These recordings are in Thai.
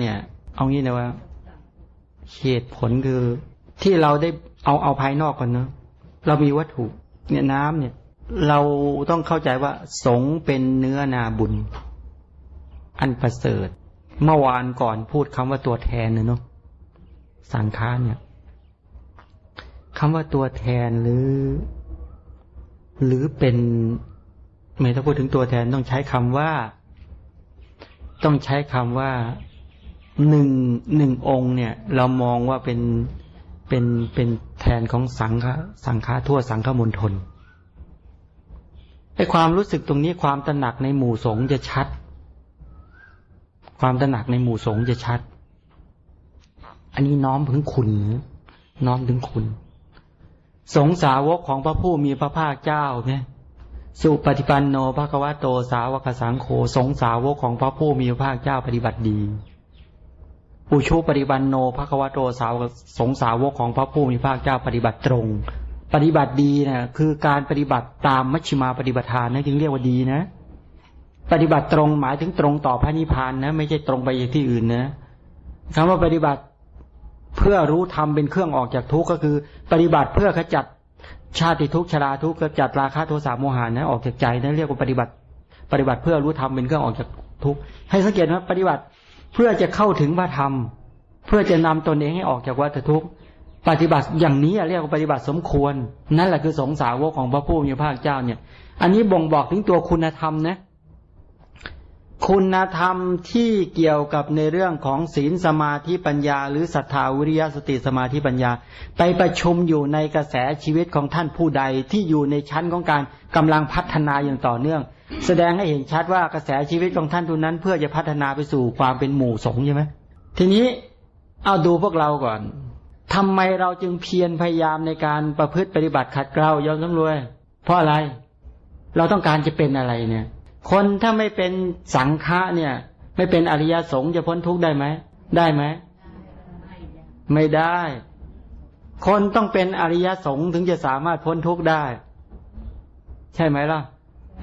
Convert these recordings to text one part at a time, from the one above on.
เนี่ย เอางี้นะว่า เหตุผลคือ ที่เราได้เอาเอาภายนอกก่อนเนอะเรามีวัตถุเนี่ยน้ำเนี่ย เราต้องเข้าใจว่า สงเป็นเนื้อนาบุญ อันประเสริฐ เมื่อวานก่อนพูดคำว่าตัวแทนเนาะสังฆาเนี่ยคำว่าตัวแทนหรือ หรือเป็นไม่ถ้าพูดถึงตัวแทนต้องใช้คำว่า ต้องใช้คำว่า หนึ่งหนึ่งองค์เนี่ย เรามองว่าเป็นเป็นเป็นแทนของสังฆสังฆาทั่วสังฆมณฑลไอ้ความรู้สึกตรงนี้ความตระหนักในหมู่สงฆ์จะชัด ความตระหนักในหมู่สงฆ์จะชัด อันนี้น้อมถึงคุณ น้อมถึงคุณ สงสาวกของพระผู้มีพระภาคเจ้าเนี่ยสุปฏิปันโนภะควะโตสาวกสังโฆสงสาวกของพระผู้มีพระภาคเจ้าปฏิบัติดี อุชุปฏิบันโนภควโตสาวสงสาวกของพระผู้มีพระภาคเจ้าปฏิบัติตรง ปฏิบัติดีนะคือการปฏิบัติตามมัชฌิมาปฏิบัติทานนะจึงเรียกว่าดีนะ ปฏิบัติตรงหมายถึงตรงต่อพระนิพพานนะ ไม่ใช่ตรงไปที่อื่นนะคำว่าปฏิบัติเพื่อรู้ธรรมเป็นเครื่องออกจากทุกข์ก็คือ ปฏิบัติเพื่อขจัดชาติทุกข์ชราทุกข์ขจัดราคะโทสะโมหะนะออกจากใจนะเรียกว่าปฏิบัติ ปฏิบัติเพื่อรู้ธรรมเป็นเครื่องออกจากทุกข์ให้สังเกตว่าปฏิบัติ เพื่อจะเข้าถึงพระธรรม เพื่อจะนำตนเองให้ออกจากวัฏทุกข์ ปฏิบัติอย่างนี้เรียกว่าปฏิบัติสมควร นั่นแหละคือสงสาวกของพระผู้มีพระภาคเจ้าเนี่ย อันนี้บ่งบอกถึงตัวคุณธรรมนะคุณธรรมที่เกี่ยวกับในเรื่องของศีลสมาธิปัญญา หรือศรัทธาวิริยสติสมาธิปัญญา ไปประชุมอยู่ในกระแสชีวิตของท่านผู้ใดที่อยู่ในชั้นของการกำลังพัฒนาอย่างต่อเนื่อง แสดงให้เห็นชัดว่ากระแสชีวิตของท่านทุนนั้น เพื่อจะพัฒนาไปสู่ความเป็นหมู่สงฆ์ใช่ไหมทีนี้เอาดูพวกเราก่อนทำไมเราจึงเพียรพยายามในการประพฤติปฏิบัติขัดเกลายอมสำรวย เพราะอะไร เราต้องการจะเป็นอะไรเนี่ย คนถ้าไม่เป็นสังฆะเนี่ย ไม่เป็นอริยสงฆ์จะพ้นทุกข์ได้ไหมได้ไหมไม่ได้ คนต้องเป็นอริยสงฆ์ถึงจะสามารถพ้นทุกข์ได้ ใช่ไหมล่ะ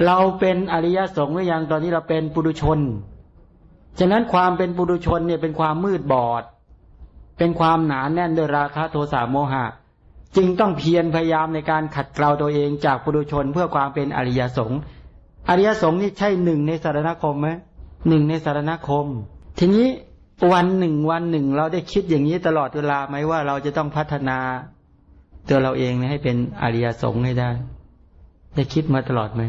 เราเป็นอริยสงฆ์หรือยังตอนนี้เราเป็นปุถุชน ฉะนั้นความเป็นปุถุชนเนี่ยเป็นความมืดบอด เป็นความหนาแน่นด้วยราคะโทสะโมหะ จึงต้องเพียรพยายามในการขัดเกลาตัวเองจากปุถุชนเพื่อความเป็นอริยสงฆ์อริยสงฆ์นี่ใช่หนึ่งในสารณคมไหมหนึ่งในสารณคม ทีนี้วันหนึ่งวันหนึ่ง เราได้คิดอย่างนี้ตลอดเวลาไหมว่าเราจะต้องพัฒนาตัวเราเองให้เป็นอริยสงฆ์ให้ได้ ได้คิดมาตลอดไหม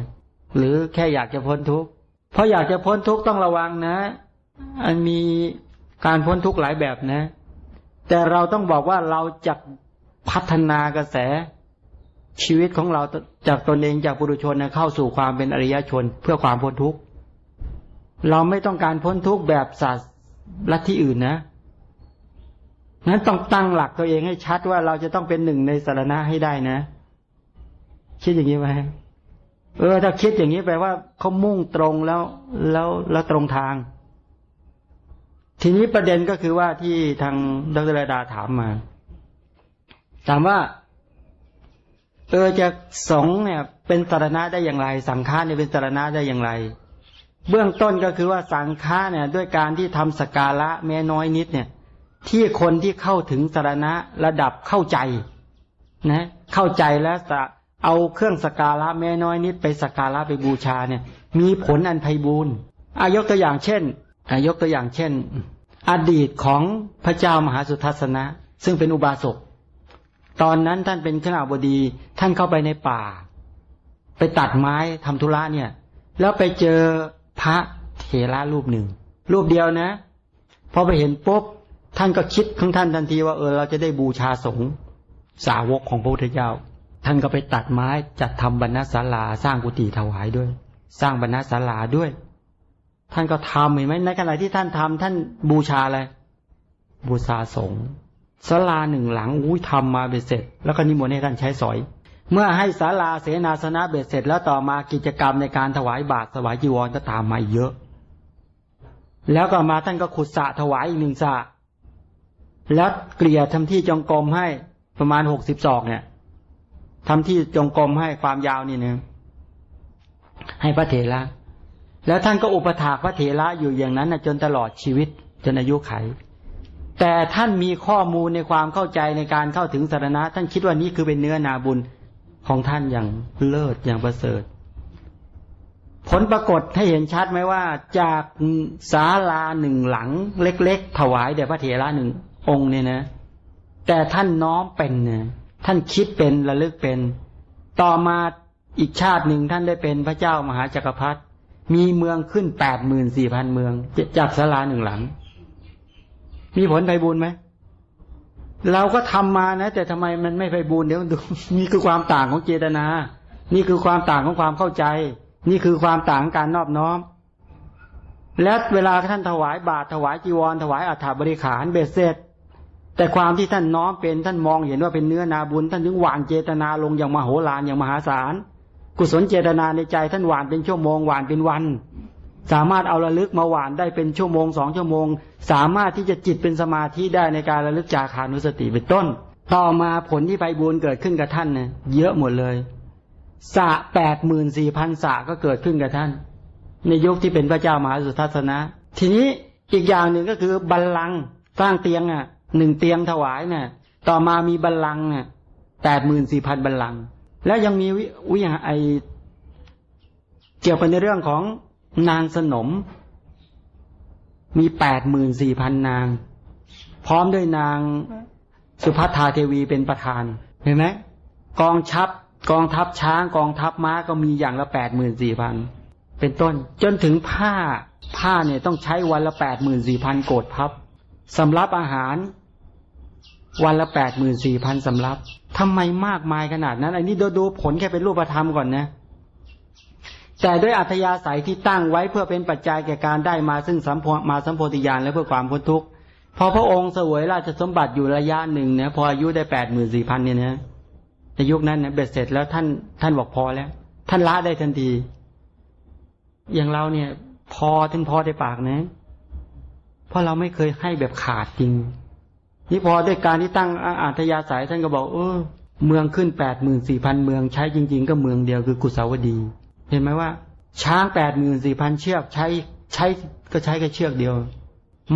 หรือแค่อยากจะพ้นทุกข์เพราะอยากจะพ้นทุกข์ต้องระวังนะ อันมีการพ้นทุกข์หลายแบบนะ แต่เราต้องบอกว่าเราจะพัฒนากระแส ชีวิตของเราจากตนเองจากปุถุชนนะเข้าสู่ความเป็นอริยชน เพื่อความพ้นทุกข์เราไม่ต้องการพ้นทุกข์แบบศาสตร์ลัทธิอื่นนะนั้นต้องตั้งหลักตัวเองให้ชัดว่าเราจะต้องเป็นหนึ่งในสารณะให้ได้นะ คิดอย่างนี้ไหม เออ ถ้าคิดอย่างนี้แปลว่าเขามุ่งตรงแล้ว แล้วแล้วตรงทาง ทีนี้ประเด็นก็คือว่าที่ทางดรดาถามมา ถามว่า เออจะสงเนี่ย เป็นสารณะได้อย่างไร สังฆาเนี่ยเป็นสารณะได้อย่างไร เบื้องต้นก็คือว่าสังฆาเนี่ย ด้วยการที่ทำสกาละแม้น้อยนิดเนี่ย ที่คนที่เข้าถึงสารณะระดับเข้าใจ นะ เข้าใจแล้ว เอาเครื่องสกาละแม้น้อยนิดไปสกาละไปบูชาเนี่ย มีผลอันไพบูรณ์อายกตัวอย่างเช่นอายกตัวอย่างเช่น อดีตของพระเจ้ามหาสุทัศนะ ซึ่งเป็นอุบาสกตอนนั้นท่านเป็นขณาบดีท่านเข้าไปในป่า ไปตัดไม้ทำธุระเนี่ย แล้วไปเจอพระเถระรูปหนึ่ง รูปเดียวนะพอไปเห็นปุ๊บท่านก็คิดของท่านทันทีว่าเออเราจะได้บูชาสงฆ์สาวกของพระพุทธเจ้า ท่านก็ไปตัดไม้จัดทำบรรณศาลาสร้างกุฏิถวายด้วย สร้างบรรณศาลาด้วย ท่านก็ทำเห็นไหมในขณะที่ท่านทำท่านบูชาอะไรบูชาสงฆ์ศาลาหนึ่งหลังอุ้ยทำมาเบ็ดเสร็จ แล้วก็นิมนต์ให้ท่านใช้สอย เมื่อให้ศาลาเสนาสนะเบ็ดเสร็จ แล้วต่อมากิจกรรมในการถวายบาตรถวายจีวรก็ตามมาเยอะ แล้วก็มาท่านก็ขุดสระถวายอีกหนึ่งสระแล้วเกลี่ยทำที่จงกรมให้ประมาณหกสิบศอกเนี่ย ทำที่จงกรมให้ความยาวนี่นึงให้พระเถระแล้วท่านก็อุปถากพระเถระอยู่อย่างนั้นนะจนตลอดชีวิตจนอายุไข แต่ท่านมีข้อมูลในความเข้าใจในการเข้าถึงสารณะ ท่านคิดว่านี่คือเป็นเนื้อนาบุญของท่านอย่างเลิศอย่างประเสริฐ ผลปรากฏให้เห็นชัดไหมว่า จากศาลาหนึ่งหลัง เล็ก ๆ ถวายแด่พระเถระหนึ่งองค์เนี่ยนะ แต่ท่านน้อมเป็นเนี่ย ท่านคิดเป็นระลึกเป็น ต่อมาอีกชาติหนึ่งท่านได้เป็นพระเจ้ามหาจักรพรรดิมีเมืองขึ้นแปดหมื่นสี่พันเมืองจากศาลาหนึ่งหลัง มีผลไปบุญไหมเราก็ทำมานะ แต่ทำไมมันไม่ไปบุญเดี๋ยวดูนี่คือความต่างของเจตนา นี่คือความต่างของความเข้าใจ นี่คือความต่างของการนอบน้อม และเวลาท่านถวายบาตรถวายจีวร ถวายอัฐบริขารเบ็ดเสร็จ แต่ความที่ท่านน้อมเป็นท่านมองเห็นว่าเป็นเนื้อนาบุญ ท่านถึงหวานเจตนาลงอย่างมโหฬารอย่างมหาศาล กุศลเจตนาในใจท่านหวานเป็นชั่วโมงหวานเป็นวัน สามารถเอาระลึกมาหวานได้เป็นชั่วโมงสองชั่วโมง สามารถที่จะจิตเป็นสมาธิได้ในการระลึกจาคานุสติเป็นต้น ต่อมาผลที่ไปบุญเกิดขึ้นกับท่านเนี่ยเยอะหมดเลยสะแปดหมื่นสี่พันสะก็เกิดขึ้นกับท่าน ในยุคที่เป็นพระเจ้ามหาสุทัศนะ ทีนี้อีกอย่างหนึ่งก็คือบัลลังก์สร้างเตียงอะ หนึ่งเตียงถวายเนี่ย ต่อมามีบัลลังก์เนี่ยแปดหมื่นสี่พันบัลลังก์แล้วยังมีวิวิหาไอเกี่ยวกับในเรื่องของนางสนม มีแปดหมื่นสี่พันนาง พร้อมด้วยนางสุภัทธาเทวีเป็นประธาน เห็นไหมกองทัพกองทัพช้างกองทัพม้าก็มีอย่างละแปดหมื่นสี่พันเป็นต้น จนถึงผ้าผ้าเนี่ยต้องใช้วันละแปดหมื่นสี่พันโกดพับสำรับอาหาร วันละแปดหมื่นสี่พันสำรับทำไมมากมายขนาดนั้น อันนี้ดูดูผลแค่เป็นรูปธรรมก่อนนะ แต่ด้วยอัธยาศัยที่ตั้งไว้เพื่อเป็นปัจจัยแก่การได้มาซึ่งสัมพมาสัมโพธิญาณและเพื่อความพ้นทุกข์พอพระองค์เสวยราชสมบัติอยู่ระยะหนึ่งเนี่ยพออายุได้แปดหมื่นสี่พันเนี่ยนะในยุคนั้นเนี่ยเบ็ดเสร็จแล้วท่านท่านบอกพอแล้ว ท่านละได้ทันที อย่างเราเนี่ย พอท่านพอได้ปากนะ เพราะเราไม่เคยให้แบบขาดจริง นี่พอด้วยการที่ตั้งอัธยาศัยท่านก็บอกเออเมืองขึ้นแปดหมื่นสี่พันเมืองใช้จริง ๆ ก็เมืองเดียวคือกุสาวดี เห็นไหมว่า ช้างแปดหมื่นสี่พันเชือกใช้ใช้ก็ใช้แค่เชือกเดียว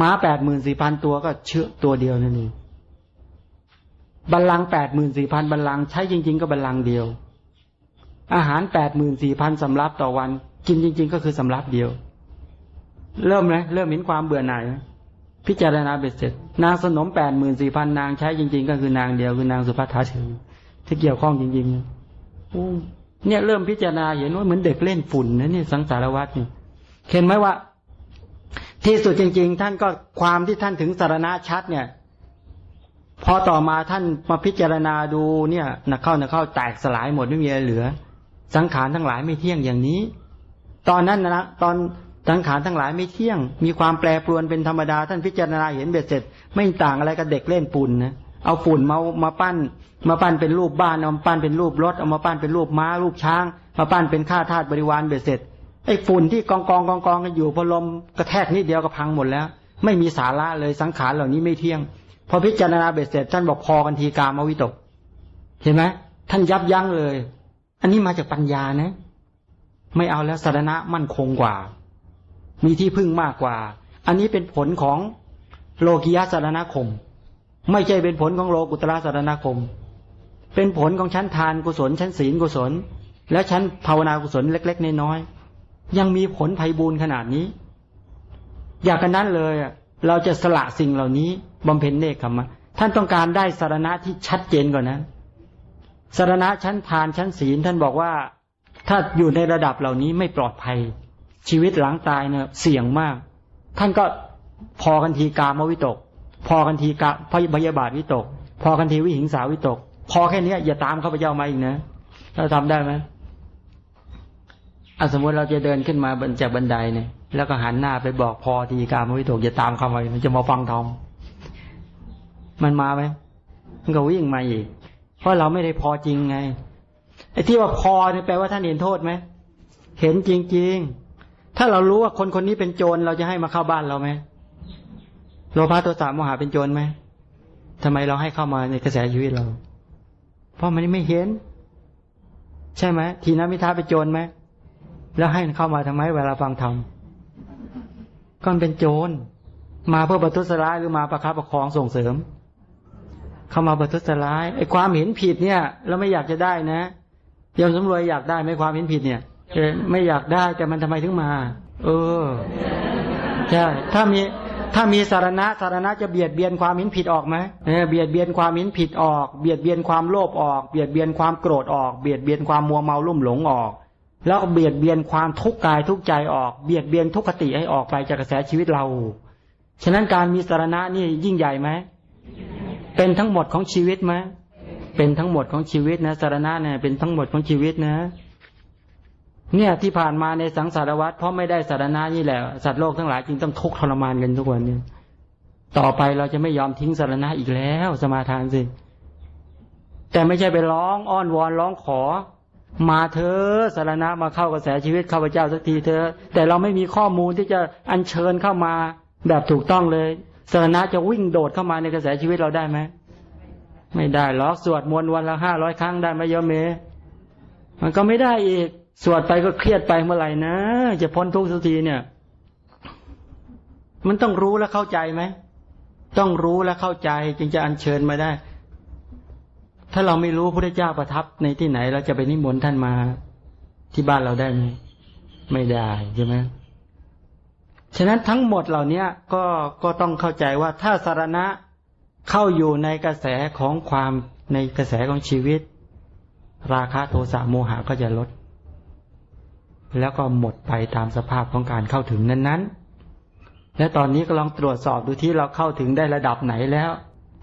ม้าแปดหมื่นสี่พันตัวก็เชือกตัวเดียวนั่นเองบัลลังแปดหมื่นสี่พันบัลลังใช้จริง ๆ ก็บัลลังเดียว อาหารแปดหมื่นสี่พันสำรับต่อวัน กินจริง ๆ ก็คือสำรับเดียว เริ่มไหมเริ่มเห็นความเบื่อหน่าย พิจารณาเบ็ดเสร็จ นางสนมแปดหมื่นสี่พันนางใช้จริง ๆ ก็คือนางเดียวคือนางสุภัทธาเฉยที่เกี่ยวข้องจริงๆโอ้เนี่ยเริ่มพิจารณาเห็นว่าเหมือนเด็กเล่นฝุ่นนะเนี่ยสังสารวัตรเนี่ยเห็นไหมว่า ที่สุดจริง ๆ ท่านก็ความที่ท่านถึงสารณะชัดเนี่ยพอต่อมาท่านมาพิจารณาดูเนี่ยนักเข้านักเข้าแตกสลายหมดไม่มีอะไรเหลือ สังขารทั้งหลายไม่เที่ยงอย่างนี้ ตอนนั้นนะตอน สังขารทั้งหลายไม่เที่ยง มีความแปรปรวนเป็นธรรมดา ท่านพิจารณาเห็นเบ็ดเสร็จ ไม่ต่างอะไรกับเด็กเล่นปุ่นนะเอาฝุ่นมามาปั้น มาปั้นเป็นรูปบ้านเอามาปั้นเป็นรูปรถเอามาปั้นเป็นรูปม้ารูปช้าง มาปั้นเป็นข้าทาสบริวารเบ็ดเสร็จไอ้ฝุ่นที่กองกองกองกองกันอยู่พอลมกระแทกนิดเดียวก็พังหมดแล้ว ไม่มีสาระเลยสังขารเหล่านี้ไม่เที่ยง พอพิจารณาเบ็ดเสร็จ ท่านบอกพอกันทีกามวิตก เห็นไหมท่านยับยั้งเลย อันนี้มาจากปัญญานะ ไม่เอาแล้วสารณะมั่นคงกว่า มีที่พึ่งมากกว่า อันนี้เป็นผลของโลกิยาสารณคม ไม่ใช่เป็นผลของโลกุตระสารณคม เป็นผลของชั้นทานกุศล ชั้นศีลกุศล และชั้นภาวนากุศลเล็ก ๆ น้อยๆยังมีผลไพ่บูรขนาดนี้ อยากกันนั้นเลยเราจะสละสิ่งเหล่านี้บำเพ็ญเนคขมะท่านต้องการได้สารณะที่ชัดเจนกว่านั้นสารณะชั้นทานชั้นศีลท่านบอกว่า ถ้าอยู่ในระดับเหล่านี้ไม่ปลอดภัย ชีวิตหลังตายเนี่ยเสี่ยงมาก ท่านก็พอกันทีกามวิตก พอกันทีกาพยาบาทวิตก พอกันทีวิหิงสาวิตก พอแค่นี้อย่าตามเข้าพเจ้ามาอีกนะเราทำได้ไหมอสมมติเราจะเดินขึ้นมาบนจากบันไดเนี่ย แล้วก็หันหน้าไปบอกพอทีกามวิตกอย่าตามเข้ามามันจะมาฟังทอมมันมาไหมมันก็วิ่งมาอีก เพราะเราไม่ได้พอจริงไงไอ้ที่ว่าพอเนี่ยแปลว่าท่านเห็นโทษไหมเห็นจริงๆ ถ้าเรารู้ว่าคนคนนี้เป็นโจรเราจะให้มาเข้าบ้านเราไหมโลภะโทสะโมหะเป็นโจรไหมทำไมเราให้เข้ามาในกระแสชีวิตเรา เพราะมันไม่เห็น ใช่ไหมทีนมิท้าเป็นโจรไหมแล้วให้เข้ามาทำไมเวลาฟังธรรมก็เป็นโจรมาเพื่อประทุษร้ายหรือมาประคับประคองส่งเสริม เข้ามาประทุษร้ายไอ้ความเห็นผิดเนี่ย เราไม่อยากจะได้นะโยมสำรวยอยากได้ไหมความเห็นผิดเนี่ย ไม่อยากได้แต่มันทำไมถึงมา เออใช่ถ้ามีถ้ามีสารณะสารณะจะเบียดเบียนความเห็นผิดออกไหมเบียดเบียนความเห็นผิดออก เบียดเบียนความโลภออก เบียดเบียนความโกรธออก เบียดเบียนความมัวเมาลุ่มหลงออก แล้วก็เบียดเบียนความทุกข์กายทุกใจออก เบียดเบียนทุกขติให้ออกไปจากกระแสชีวิตเรา ฉะนั้นการมีสารณะนี่ยิ่งใหญ่ไหม เป็นทั้งหมดของชีวิตไหมเป็นทั้งหมดของชีวิตนะสารณะเนี่ยเป็นทั้งหมดของชีวิตนะ เนี่ยที่ผ่านมาในสังสารวัฏเพราะไม่ได้สารณะนี่แหละสัตว์โลกทั้งหลายจึงต้องทุกข์ทรมานกันทุกวันเนี้ต่อไปเราจะไม่ยอมทิ้งสารณะอีกแล้ว สมาทานสิ แต่ไม่ใช่ไปร้องอ้อนวอนร้องขอ มาเธอะสารณะมาเข้ากระแสชีวิตข้าพเจ้าสักทีเธอะแต่เราไม่มีข้อมูลที่จะอัญเชิญเข้ามาแบบถูกต้องเลยสารณะจะวิ่งโดดเข้ามาในกระแสชีวิตเราได้ไหมไม่ได้หรอกสวดมนต์วันละห้าร้อยครั้งได้ไหมโยมเม มันก็ไม่ได้อีก สวดไปก็เครียดไปเมื่อไหร่นะจะพ้นทุกข์สักทีเนี่ย มันต้องรู้และเข้าใจไหมต้องรู้และเข้าใจจึงจะอัญเชิญมาได้ ถ้าเราไม่รู้พระเจ้าประทับในที่ไหนเราจะไปนิมนต์ท่านมาที่บ้านเราได้ไหมไม่ได้ใช่ไหมฉะนั้นทั้งหมดเหล่านี้ก็ก็ต้องเข้าใจว่าถ้าสารณะเข้าอยู่ในกระแสของความในกระแสของชีวิต ราคะโทสะโมหะก็จะลด แล้วก็หมดไปตามสภาพของการเข้าถึงนั้นๆ และตอนนี้ก็ลองตรวจสอบดูที่เราเข้าถึงได้ระดับไหนแล้ว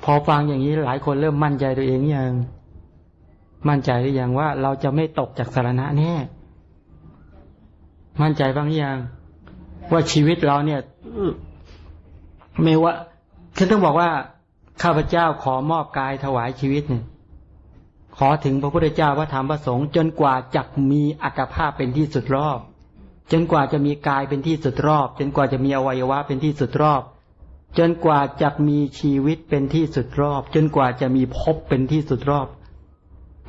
พอฟังอย่างนี้หลายคนเริ่มมั่นใจตัวเองยัง มั่นใจหรือยังว่าเราจะไม่ตกจากสารณะแน่ มั่นใจบ้างหรือยังว่าชีวิตเราเนี่ยไม่ว่าฉันต้องบอกว่าข้าพเจ้าขอมอบกายถวายชีวิตเนี่ย ขอถึงพระพุทธเจ้าพระธรรมพระสงฆ์จนกว่าจะมีอัตภาพเป็นที่สุดรอบ จนกว่าจะมีกายเป็นที่สุดรอบ จนกว่าจะมีอวัยวะเป็นที่สุดรอบ จนกว่าจะมีชีวิตเป็นที่สุดรอบ จนกว่าจะมีภพเป็นที่สุดรอบ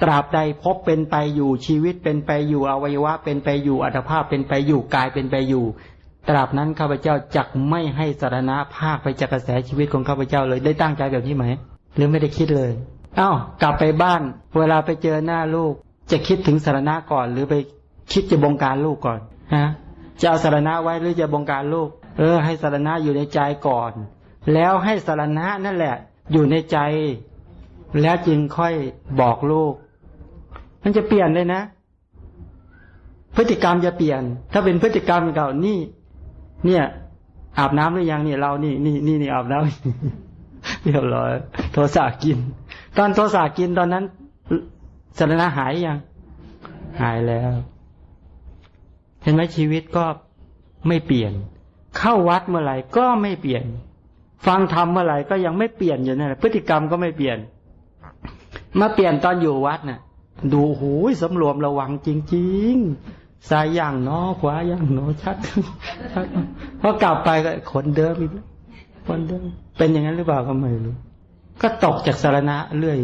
ตราบใดภพเป็นไปอยู่ชีวิตเป็นไปอยู่อวัยวะ เป็นไปอยู่อัตภาพเป็นไปอยู่กายเป็นไปอยู่ ตราบนั้นข้าพเจ้าจักไม่ให้สารณะภาคไปจากกระแสชีวิตของข้าพเจ้าเลยได้ตั้งใจแบบนี้ไหม หรือไม่ได้คิดเลย อ้าวกลับไปบ้าน เวลาไปเจอหน้าลูก จะคิดถึงสารณะก่อน หรือไปคิดจะบงการลูกก่อนฮะจะเอาสารณะไว้หรือจะบงการลูก เออ ให้สารณะอยู่ในใจก่อน แล้วให้สารณะนั่นแหละ อยู่ในใจ แล้วจึงค่อยบอกลูก มันจะเปลี่ยนเลยนะ พฤติกรรมจะเปลี่ยน ถ้าเป็นพฤติกรรมเก่านี่ เนี่ย อาบน้ำหรือยังเนี่ยเรานี่นี่นี่นี่อาบน้ำเรียบร้อยโทสะกิน ตอนโทสะกินตอนนั้นสารณะหายยัง หายแล้ว เห็นไหมชีวิตก็ไม่เปลี่ยน เข้าวัดเมื่อไหร่ก็ไม่เปลี่ยน ฟังธรรมเมื่อไหร่ก็ยังไม่เปลี่ยนอยู่นั่นแหละพฤติกรรมก็ไม่เปลี่ยน มาเปลี่ยนตอนอยู่วัดน่ะ ดูหูยสำรวมระวังจริง ๆ ซ้ายย่างเนอขวาย่างเนอชัดชัดพอกลับไปก็คนเดิมอีกคนเดิมเป็นอย่างนั้นหรือเปล่าก็ไม่รู้ ก็ตกจากสารณะเรื่อย